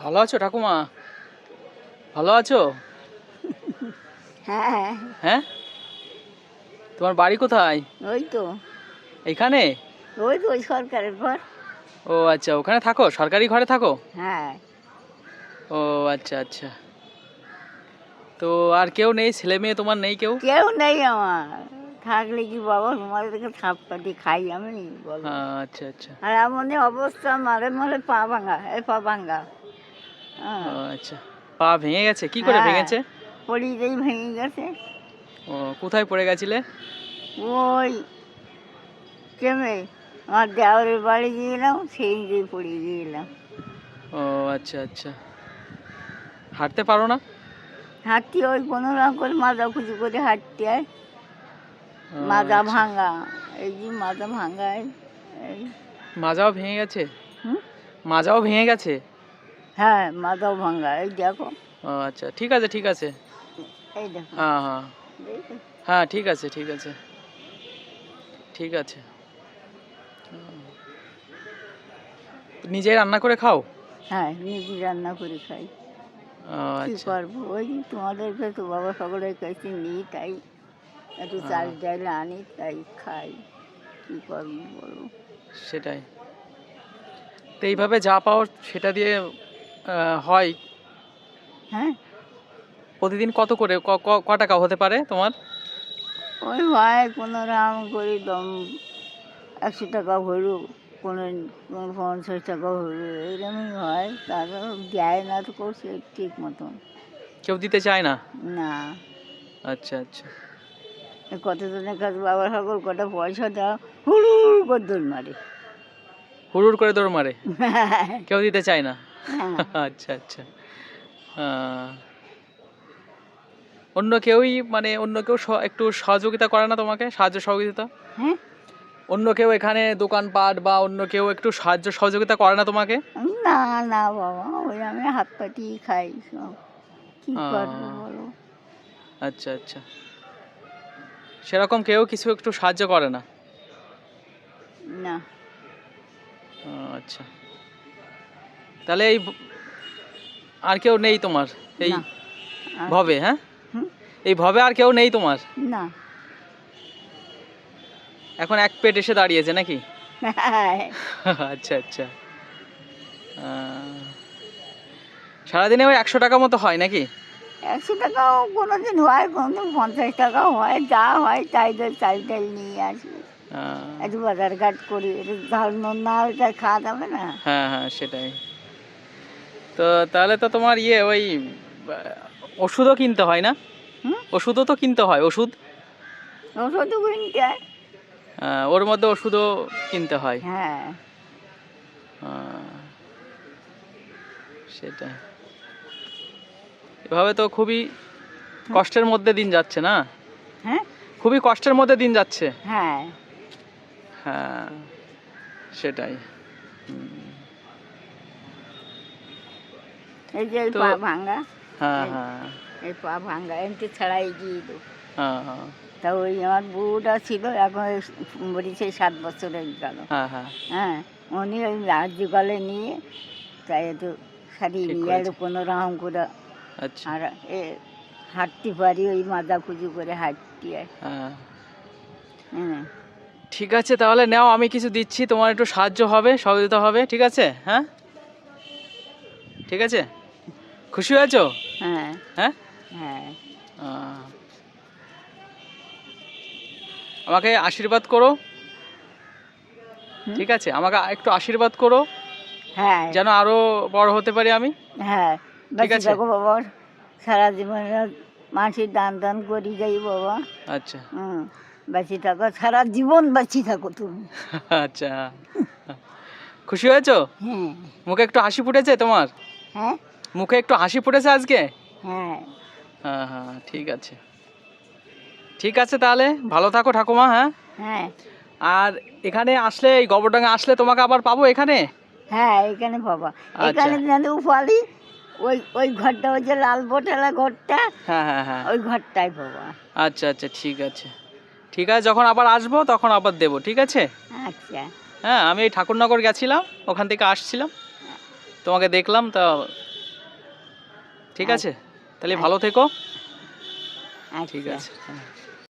ভালো আছো ঠাকুমা? ভালো আছো? হ্যাঁ হ্যাঁ। তোমার বাড়ি কোথায়? ওই তো। এখানে? ওই তো ওই সরকারের ঘর। ও আচ্ছা ওখানে থাকো? সরকারি ঘরে থাকো? হ্যাঁ। ও আচ্ছা আচ্ছা। তো আর কেউ নেই? ছেলে মেয়ে তোমার নেই কেউ? কেউ নেই আমার। থাকলে কি বাবা তোমাদেরকে থাপ পাতি খাই আমি আচ্ছা আচ্ছা। আর এমনই অবস্থা মারে মারে পা ভাঙা এই পা ভাঙা। হ্যাঁ আচ্ছা। পা ভেঙে গেছে? কি করে হ্যাঁ। ভেঙেছে? পড়িতেই ভেঙে গেছে। ও কোথায় পড়ে গেছিলে? ওই কেমে আমার দেওয়ারের বাড়ি গিয়েলাম সেই দিয়ে পড়ে গিয়েলাম। ও আচ্ছা আচ্ছা। হাঁটতে পারো না? হাঁটতে ওই কোনো রকম করে মাজা খুঁজি করে হাঁটতে হয় ও, মাজা আচ্ছা। ভাঙা এই যে মাজা ভাঙায় এই মাজাও ভেঙে গেছে? মাজাও ভেঙে গেছে? হ্যাঁ মাজাও ভাঙা এই দেখো। ও আচ্ছা ঠিক আছে ঠিক আছে। এই দেখো। হ্যাঁ হ্যাঁ। হ্যাঁ ঠিক আছে ঠিক আছে। ঠিক আছে। নিজে রান্না করে খাও? হ্যাঁ নিজে রান্না করে খাই। কি আচ্ছা। করব? ওই তোমাদেরকে তো বাবা সকলের কাছে নিই তাই একটু চাল ডাল আনি তাই খাই। কি করব বলো? সেটাই। তো এইভাবে যা পাও সেটা দিয়ে হয়। হ্যাঁ। প্রতিদিন কত করে? ক- টাকা হতে পারে তোমার? ওই হয় কোনো রাম করে দম একশো টাকা হলো কোনো কোনো পঞ্চাশ টাকা হলো এইরকমই হয়। তারপর দেয় না তো করছে ঠিক মতন। কেউ দিতে চায় না? না। আচ্ছা আচ্ছা। কতজনের কাছে বাবার সকল কটা পয়সা দাও হুড়ুর করে দৌড় মারে। হুড়ুর করে দৌড় মারে? কেউ দিতে চায় না? হ্যাঁ আচ্ছা আচ্ছা। অন্য কেউই মানে অন্য কেউ একটু সহযোগিতা করে না তোমাকে? সাহায্য সহযোগিতা? হ্যাঁ। অন্য কেউ এখানে দোকানপাট বা অন্য কেউ একটু সাহায্য সহযোগিতা করে না তোমাকে? না না বাবা ওই আমি হাত পাটি খাই সব। কি করব বলো? আচ্ছা আচ্ছা। সেরকম কেউ কিছু একটু সাহায্য করে না? না। আচ্ছা। তাহলে এই আর কেউ নেই তোমার? এই না। আর- ভবে হ্যাঁ? হুম? এই ভবে আর কেউ নেই তোমার? না। এখন এক পেট এসে দাঁড়িয়েছে নাকি? হ্যাঁ, আচ্ছা আচ্ছা। আহ, সারাদিনে ওই একশো টাকা মতো হয় নাকি? একশো টাকাও কোনো দিন হয় কোনো দিন পঞ্চাশ টাকাও হয় যা হয় তাই তো চাল টাল নিয়ে আসি। আহ, একটু বাজার ঘাট করি ঝাল নুন না হলে খাওয়া যাবে না? হ্যাঁ হ্যাঁ সেটাই। তো তাহলে তো তোমার ইয়ে ওই ওষুধও কিনতে হয় না? হুম? ওষুধও তো কিনতে হয় ওষুধ? ওষুধও কিনতে হয়। ওর মধ্যে ওষুধও কিনতে হয়। হ্যাঁ। সেটাই। এভাবে তো খুবই কষ্টের মধ্যে দিন যাচ্ছে না? হ্যাঁ? খুবই কষ্টের মধ্যে দিন যাচ্ছে? হ্যাঁ। হ্যাঁ সেটাই হুম, এই যে এই তো- পা ভাঙ্গা হ্যাঁ হ্যাঁ। এই পা ভাঙ্গা এমনি ছাড়াই গিয়ে দেবো হ্যাঁ হ্যাঁ। তা ওই আমার বউটা ছিল এখন মরিছে সাত বছরের গেল। হ্যাঁ হ্যাঁ। হ্যাঁ উনি ওই রাজ্য গলে নিয়ে তাই একটু সারিয়ে নিয়ে একটু কোনো রকম করে। আচ্ছা। আর এ হাঁটতে পারি ওই মাজা খুঁজু করে হাঁটতে হয় হ্যাঁ। হ্যাঁ। ঠিক আছে তাহলে নাও আমি কিছু দিচ্ছি তোমার একটু সাহায্য হবে সহযোগিতা হবে ঠিক আছে? হ্যাঁ? ঠিক আছে? খুশি হয়েছো? হ্যাঁ। হ্যাঁ? হ্যাঁ। আমাকে আশীর্বাদ করো। ঠিক আছে? আমাকে একটু আশীর্বাদ করো। হ্যাঁ। যেন আরও বড় হতে পারি আমি। হ্যাঁ। ঠিক আছে। বাবা সারা জীবন মানুষের দান দান করি যাই বাবা। আচ্ছা। হুম। বাঁচি থাকো সারা জীবন বাঁচি থাকো তুমি। আচ্ছা। খুশি হয়েছো? হ্যাঁ। মুখে একটু হাসি ফুটেছে তোমার? হ্যাঁ? মুখে একটু হাসি ফুটেছে আজকে? হ্যাঁ। হ্যাঁ হ্যাঁ ঠিক আছে। ঠিক আছে তাহলে ভালো থাকো ঠাকুমা হ্যাঁ? হ্যাঁ। আর এখানে আসলে এই গোবরডাঙ্গা আসলে তোমাকে আবার পাবো এখানে? হ্যাঁ এখানে বাবা আচ্ছা। এখানে যেন উপালি ওই ওই ঘরটা ওই যে লাল বোটেলা ঘরটা হ্যাঁ হ্যাঁ হ্যাঁ। ওই ঘরটাই বাবা আচ্ছা আচ্ছা ঠিক আছে। ঠিক আছে যখন আবার আসব তখন আবার দেবো ঠিক আছে? আচ্ছা। হ্যাঁ আমি এই ঠাকুরনগর গেছিলাম ওখান থেকে আসছিলাম। তোমাকে দেখলাম তা ঠিক আছে? তাহলে ভালো থেকো। ঠিক আচ্ছা। আছে। হ্যাঁ